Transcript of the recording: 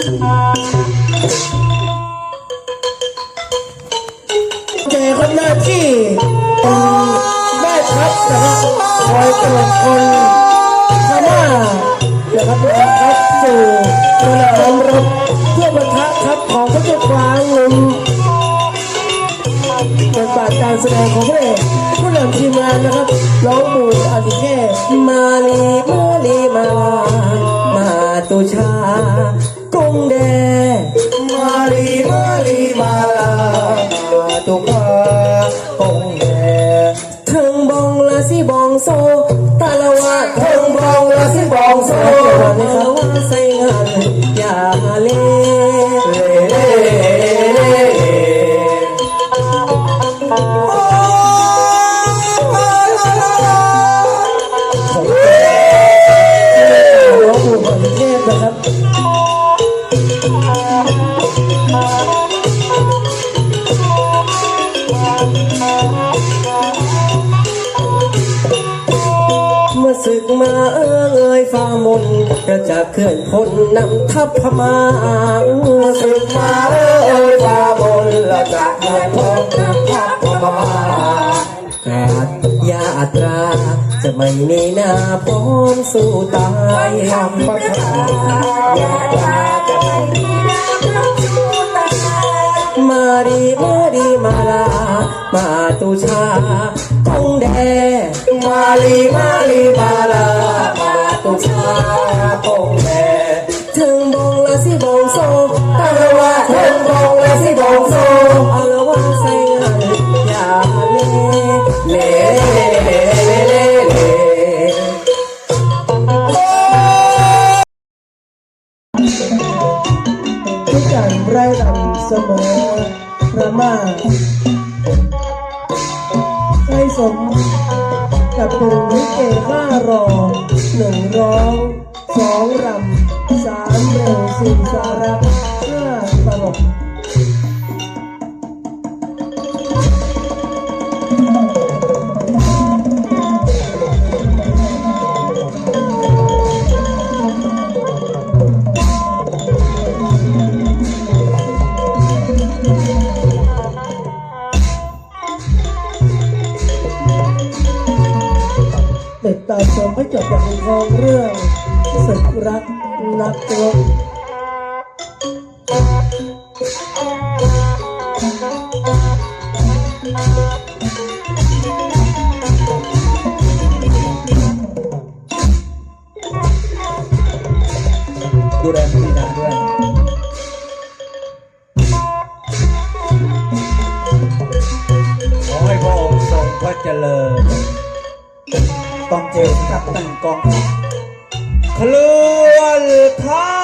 เจคนหน้าที่เป็นแม่ทัพนะครับคอยตรวจคนพม่านะครับทุกคนครับสู่สนามรบเพื่อประทะครับของพระเจ้ากลางลุงบทบาทการแสดงของพระเอกผู้นำทีมงานนะครับร้องบูดอาทิเทมาลีมาลีมา มาตุชา กุ้งแดมาลีมาลีมาลามาตุกากงแดถึงบองละสิบองโซตาละวะเพิ่งบองละสิบองโซตาละวะใส่งานอย่า มื่อศึกมาเอ่ยฟ้ามนกระจากเคลื่อนพลนำทัพพม่าเมื่อศึกมาเอ่ยฟ้ามนละจักให้พลนำทัพพม่าการยาตรา จะไม่มีหน้าพร้อมสู้ตายทำประชายาตา มาตุชาคงแดมาลีมาลีมาลามาตุชาคงแม่ถึงบงละสิบงโซตะละวะเพิ่งบงละสิบงโซอาละว่าใส่งานอย่าเล่เล่เล่เล่ทุกอย่างไร้ดำเสมอพระมา ไม่สมกับกลุ่มลิเกห้ารอหนึ่งร้องสองรำสามเร็วสี่สาระห้าตลก จบอย่างทองเรื่องศึกรักนักรบดูแลพี่นานด้วยขอให้พระองค์ทรงพระเจริญ ต้องเจอกับตันกองเคลื่อนไทย